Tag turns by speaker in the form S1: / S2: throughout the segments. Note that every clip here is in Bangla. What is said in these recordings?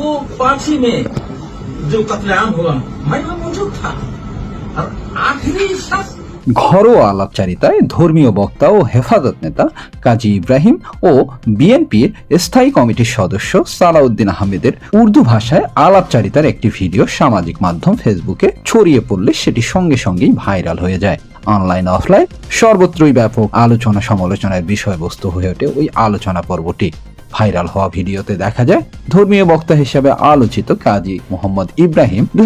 S1: वो पार्टी में जो कत्लेआम हुआ मैं वहां मौजूद था और आखिरी शख्स
S2: ঘরোয়া আলাপচারিতায় ধর্মীয় বক্তা ও হেফাজত নেতা কাজী ইব্রাহিম ও বিএনপির স্থায়ী কমিটির সদস্য সালাউদ্দিন আহমেদের উর্দু ভাষায় আলাপচারিতার একটি ভিডিও সামাজিক মাধ্যম ফেসবুকে ছড়িয়ে পড়লে সেটি সঙ্গে সঙ্গেই ভাইরাল হয়ে যায় অনলাইন অফলাইন সর্বত্রই ব্যাপক আলোচনা সমালোচনার বিষয়বস্তু হয়ে ওঠে ওই আলোচনা পর্বটি ভাইরাল হওয়া ভিডিওতে দেখা যায় ধর্মীয় বক্তা হিসেবে আলোচিত কাজী মোহাম্মদ ইব্রাহিম দুই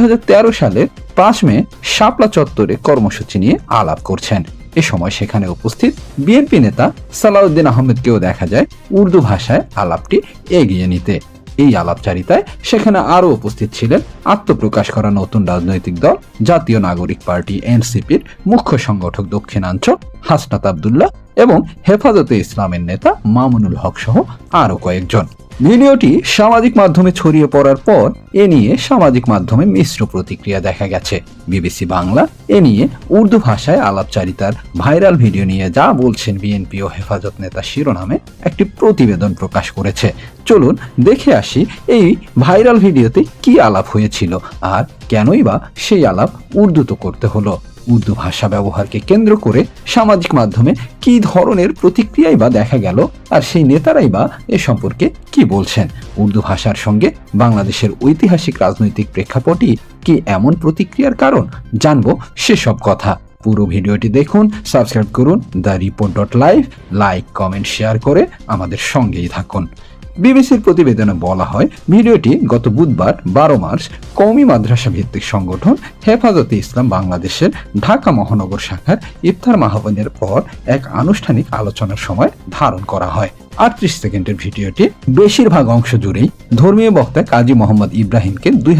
S2: সালের পাঁচ মে শাপলা চত্বরে কর্মসূচি নিয়ে আলাপ করছেন। এ সময় সেখানে উপস্থিত বিএনপি নেতা সালাউদ্দিন আহমেদকেও দেখা যায় উর্দু ভাষায় আলাপটি এগিয়ে নিতে। এই আলাপচারিতায় সেখানে আরও উপস্থিত ছিলেন আত্মপ্রকাশ করা নতুন রাজনৈতিক দল, জাতীয় নাগরিক পার্টি, এনসিপির মুখ্য সংগঠক দক্ষিণাঞ্চল হাসনাত আবদুল্লাহ এবং হেফাজতে ইসলামের নেতা মামুনুল হক সহ আরও কয়েকজন। ভিডিওটি সামাজিক মাধ্যমে ছড়িয়ে পড়ার পর এ নিয়ে সামাজিক মাধ্যমে মিশ্র প্রতিক্রিয়া দেখা গেছে। বিবিসি বাংলা এ নিয়ে উর্দু ভাষায় আলাপচারিতার ভাইরাল ভিডিও নিয়ে যা বলছেন বিএনপি ও হেফাজত নেতা শিরোনামে একটি প্রতিবেদন প্রকাশ করেছে। চলুন দেখে আসি এই ভাইরাল ভিডিওতে কি আলাপ হয়েছিল আর কেনই বা সেই আলাপ উর্দুতে করতে হলো। উর্দু ভাষা ব্যবহারকে কেন্দ্র করে সামাজিক মাধ্যমে কি ধরনের প্রতিক্রিয়াই বা দেখা গেল আর সেই নেতারাই বা এ সম্পর্কে কি বলছেন? উর্দু ভাষার সঙ্গে বাংলাদেশের ঐতিহাসিক রাজনৈতিক প্রেক্ষাপটই কি এমন প্রতিক্রিয়ার কারণ? জানব সেসব কথা। পুরো ভিডিওটি দেখুন, সাবস্ক্রাইব করুন, the report dot live, like, comment, share করে আমাদের সঙ্গেই থাকুন। বিবিসির প্রতিবেদনে বলা হয় ভিডিওটি গত বুধবার বারো মার্চ কওমি মাদ্রাসা ভিত্তিক সংগঠন হেফাজতে ইসলাম বাংলাদেশের ঢাকা মহানগর শাখার ইফতার মাহবানের পর এক আনুষ্ঠানিক আলোচনার সময় ধারণ করা হয় আটত্রিশ সেকেন্ডের ভিডিওটি বেশিরভাগ অংশ জুড়েই ধর্মীয় বক্তা কাজী মোহাম্মদ ইব্রাহিমকে দুই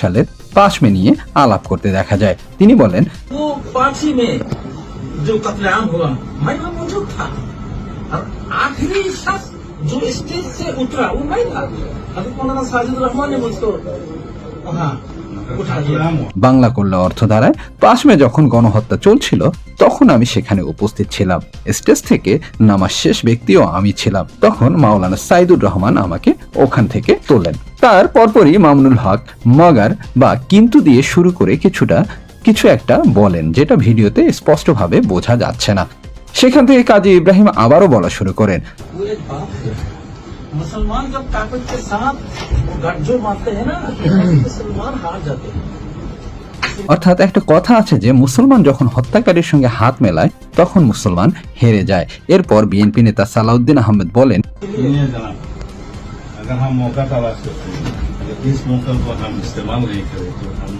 S2: সালের পাঁচ মে নিয়ে আলাপ করতে দেখা যায় তিনি বলেন
S1: वो पार्टी में जो कत्लेआम हुआ मैं वहां मौजूद था और आखिरी शख्स जो स्टेज से उतरा वो मैं था अभी मौलाना साजिद रहमान ने मुझको हाँ उठा दिया
S2: বাংলা করলে অর্থ দাঁড়ায় পাঁচ মে যখন গণহত্যা চলছিল তখন আমি সেখানে উপস্থিত ছিলাম স্টেজ থেকে নামার শেষ ব্যক্তিও আমি ছিলাম তখন মাওলানা সাইদুর রহমান আমাকে ওখান থেকে তোলেন তার পরপরই মামুনুল হক মগার বা কিন্তু দিয়ে শুরু করে কিছুটা কিছু একটা বলেন যেটা ভিডিওতে স্পষ্টভাবে বোঝা যাচ্ছে না সেখান থেকে কাজী ইব্রাহিম আবারও বলা শুরু করেন
S1: वो एक बात है मुसलमान जब ताकत के साथ वो गठजोड़ मारते हैं ना मुसलमान हार जाते हैं
S2: অর্থাৎ একটা কথা আছে যে মুসলমান যখন হত্যাকারীর সঙ্গে হাত মেলায় তখন মুসলমান হেরে যায় এরপর বিএনপি নেতা সালাউদ্দিন আহমেদ বলেন
S3: सुनिए जनाब अगर हम मौका तलाश करते हैं अगर इस मौका को हम इस्तेमाल नहीं करें तो हम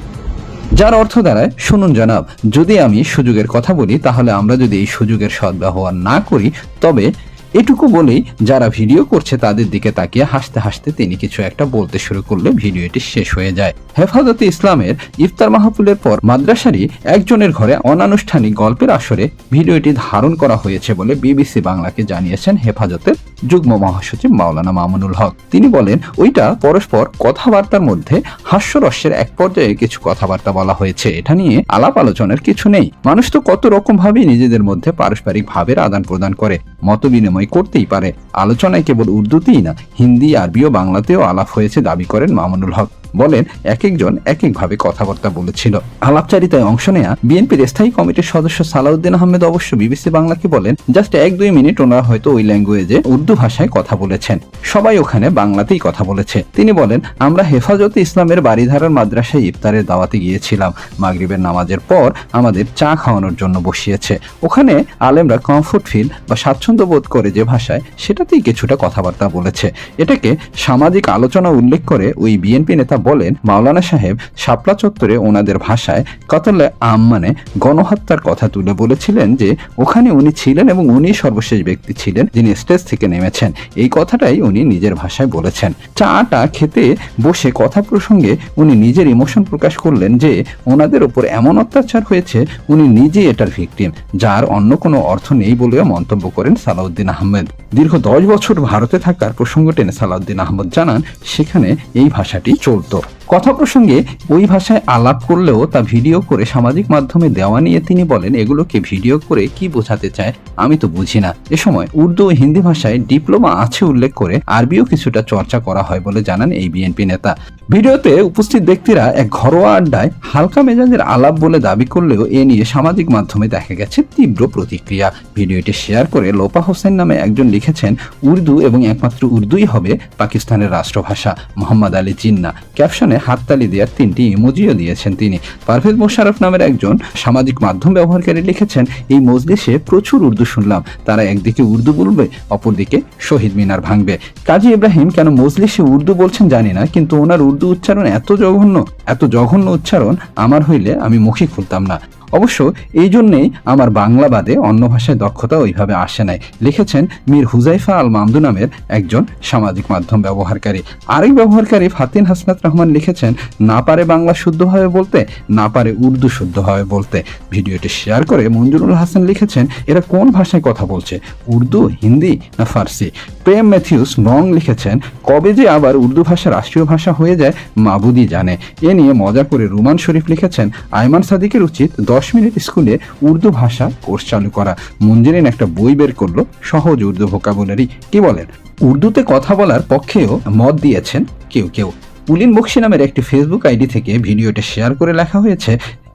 S2: যার অর্থ দাঁড়ায়, শুনুন জনাব, যদি আমি সুযোগের কথা বলি, তাহলে আমরা যদি এই সুযোগের সদ্ব্যবহার না করি, তবে এটুকু বলেই যারা ভিডিও করছে তাদের দিকে তাকিয়ে হাসতে হাসতে তিনি কিছু একটা বলতে শুরু করলে ভিডিওটি শেষ হয়ে যায়। হেফাজতে ইসলামের ইফতার মাহফিলের পর মাদ্রাসারই একজনের ঘরে অনানুষ্ঠানিক গল্পের আসরে ভিডিওটি ধারণ করা হয়েছে বলে বিবিসি বাংলাকে জানিয়েছেন হেফাজতের যুগ্ম মহাসচিব মাওলানা মামুনুল হক। তিনি বলেন, ওইটা পরস্পর কথাবার্তার মধ্যে হাস্যরস্যের এক পর্যায়ে কিছু কথাবার্তা বলা হয়েছে। এটা নিয়ে আলাপ আলোচনার কিছু নেই। মানুষ তো কত রকম ভাবেই নিজেদের মধ্যে পারস্পরিক ভাবের আদান প্রদান করে। মত বিনিময় করতেই পারে। আলোচনায় কেবল উর্দুতেই না, হিন্দি, আরবি ও বাংলাতেও আলাপ হয়েছে দাবি করেন মামুনুল হক। বলেন এক একজন এক একভাবে কথাবার্তা বলেছিল। আলাপচারিতায় অংশ নেয়া বিএনপির স্থায়ী কমিটির সদস্য সালাউদ্দিন আহমেদ অবশ্য বিবিসি বাংলাকে বলেন, জাস্ট এক দুই মিনিট ওনারা হয়তো ওই ল্যাঙ্গুয়েজে উর্দু ভাষায় কথা বলেছেন। সবাই ওখানে বাংলাতেই কথা বলেছে। তিনি বলেন, আমরা হেফাজতে ইসলামের বাড়িধারার মাদ্রাসায় ইফতারের দাওয়াতে গিয়েছিলাম। মাগরিবের নামাজের পর আমাদের চা খাওয়ানোর জন্য বসিয়েছে। ওখানে আলেমরা কমফোর্ট ফিল বা স্বাচ্ছন্দ্য বোধ করে যে ভাষায় সেটাতেই কিছুটা কথাবার্তা বলেছে। এটাকে সামাজিক আলোচনা উল্লেখ করে ওই বিএনপি নেতা বলেন, মাওলানা সাহেব শাপলা চত্বরে ওনাদের ভাষায় কতলে আম মানে গণহত্যার কথা তুলে বলেছিলেন যে, ওখানে উনি ছিলেন এবং উনি সর্বশেষ ব্যক্তি ছিলেন যিনি স্টেজ থেকে নেমেছেন। এই কথাটাই উনি নিজের ভাষায় বলেছেন। চাটা খেতে বসে কথা প্রসঙ্গে উনি নিজের ইমোশন প্রকাশ করলেন যে, ওনাদের ওপর এমন অত্যাচার হয়েছে, উনি নিজে এটার ভিকটিম, যার অন্য কোনো অর্থ নেই বলেও মন্তব্য করেন সালাউদ্দিন আহমেদ। দীর্ঘ দশ বছর ভারতে থাকার প্রসঙ্গ টেনে সালাউদ্দিন আহমদ জানান, সেখানে এই ভাষাটি চলতো। কথা প্রসঙ্গে ওই ভাষায় আলাপ করলেও তা ভিডিও করে সামাজিক মাধ্যমে দেওয়া নিয়ে তিনি বলেন, এগুলোকে ভিডিও করে কি বোঝাতে চায় আমি তো বুঝি না। এ সময় উর্দু ও হিন্দি ভাষায় ডিপ্লোমা আছে উল্লেখ করে আরবিও কিছুটা চর্চা করা হয় বলে জানান এই বিএনপি নেতা। ভিডিওতে উপস্থিত ব্যক্তিরা এক ঘরোয়া আড্ডায় হালকা মেজাজের আলাপ বলে দাবি করলেও এ নিয়ে সামাজিক মাধ্যমে দেখা গেছে তীব্র প্রতিক্রিয়া। ভিডিওটি শেয়ার করে লোপা হোসেন নামে একজন লিখেছেন, উর্দু এবং একমাত্র উর্দুই হবে পাকিস্তানের রাষ্ট্রভাষা, মোহাম্মদ আলী জিন্না। ক্যাপশনে হাততালি দেওয়ার তিনটি ইমোজিও দিয়েছেন তিনি। পারভেজ মোশারফ নামের একজন সামাজিক মাধ্যম ব্যবহারকারী লিখেছেন, এই মজলিসে প্রচুর উর্দু শুনলাম। তারা একদিকে উর্দু বলবে, অপরদিকে শহীদ মিনার ভাঙবে। কাজী ইব্রাহিম কেন মজলিসে উর্দু বলছেন জানি না, কিন্তু ওনার উর্দু উচ্চারণ এত জঘন্য এত জঘন্য উচ্চারণ আমার হইলে আমি মুখে খুলতাম না। অবশ্য এই জন্যেই আমার বাংলা বাদে অন্য ভাষায় দক্ষতা ওইভাবে আসে নাই। লিখেছেন মীর হুজাইফা আল মামদু নামের একজন সামাজিক মাধ্যম ব্যবহারকারী। আরেক ব্যবহারকারী ফাতিন হাসনাত রহমান লিখেছেন, না পারে বাংলা শুদ্ধভাবে বলতে, না পারে উর্দু শুদ্ধভাবে বলতে। ভিডিওটি শেয়ার করে মঞ্জুরুল হাসান লিখেছেন, এরা কোন ভাষায় কথা বলছে, উর্দু, হিন্দি না ফার্সি? প্রেম ম্যাথিউস নং লিখেছেন, কবে যে আবার উর্দু ভাষা রাষ্ট্রীয় ভাষা হয়ে যায়, মাবুদি জানে। এ নিয়ে মজা করে রুমান শরীফ লিখেছেন আইমান সাদিকের উচিত দশ মিনিট স্কুলে উর্দু ভাষা কোর্স চালু করা। মঞ্জিরিন একটা বই বের করল, সহজ উর্দু ভোকাবুলারি। কি বলেন? উর্দুতে কথা বলার পক্ষেও মত দিয়েছেন কেউ কেউ। পুলিন বক্সি নামের একটি ফেসবুক আইডি থেকে ভিডিওটা শেয়ার করে লেখা হয়েছে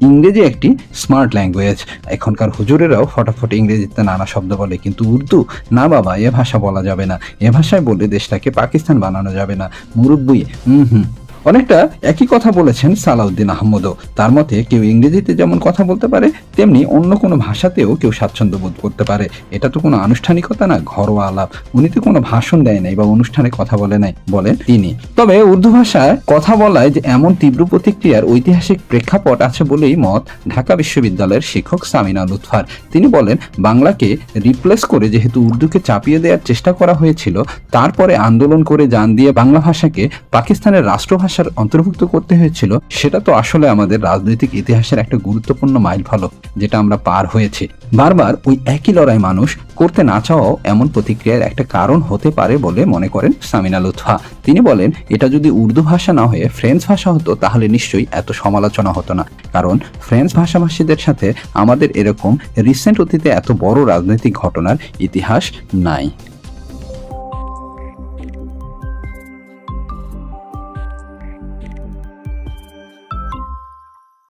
S2: ইংরেজি একটি স্মার্ট ল্যাঙ্গুয়েজ। এখনকার হুজুরেরাও ফটাফট ইংরেজিতে নানা শব্দ বলে, কিন্তু উর্দু না বাবা, এ ভাষা বলা যাবে না। এ ভাষায় বলে দেশটাকে পাকিস্তান বানানো যাবে না। মুরব্বী হুম হুম। অনেকটা একই কথা বলেছেন সালাউদ্দিন আহমদও। তার মতে কেউ ইংরেজিতে যেমন কথা বলতে পারে, তেমনি অন্য কোনো ভাষাতেও কেউ স্বাচ্ছন্দ্য বোধ করতে পারে। এটা তো কোনো আনুষ্ঠানিকতা না, ঘরোয়া আলাপ। উনি তো কোনো ভাষণ দেয় নাই বা অনুষ্ঠানে কথা বলে নাই, বলেন তিনি। তবে উর্দু ভাষায় কথা বলায় যে এমন তীব্র প্রতিক্রিয়ার ঐতিহাসিক প্রেক্ষাপট আছে বলেই মত ঢাকা বিশ্ববিদ্যালয়ের শিক্ষক সামিনা লুৎফার। তিনি বলেন, বাংলাকে রিপ্লেস করে যেহেতু উর্দুকে চাপিয়ে দেওয়ার চেষ্টা করা হয়েছিল, তারপরে আন্দোলন করে জান দিয়ে বাংলা ভাষাকে পাকিস্তানের রাষ্ট্রভাষার অন্তর্ভুক্ত করতে হয়েছিল, সেটা তো আসলে আমাদের রাজনৈতিক ইতিহাসের একটা গুরুত্বপূর্ণ মাইল ফলক, যেটা আমরা পার হয়েছি। বারবার ওই একই লড়াই মানুষ করতে না চাওয়াও এমন প্রতিক্রিয়ার একটা কারণ হতে পারে বলে মনে করেন সামিনা লুৎফা। তিনি বলেন, এটা যদি উর্দু ভাষা না হয়ে ফ্রেঞ্চ ভাষা হতো, তাহলে নিশ্চয়ই এত সমালোচনা হতো না। কারণ ফ্রেঞ্চ ভাষাভাষীদের সাথে আমাদের এরকম রিসেন্ট অতীতে এত বড় রাজনৈতিক ঘটনার ইতিহাস নাই।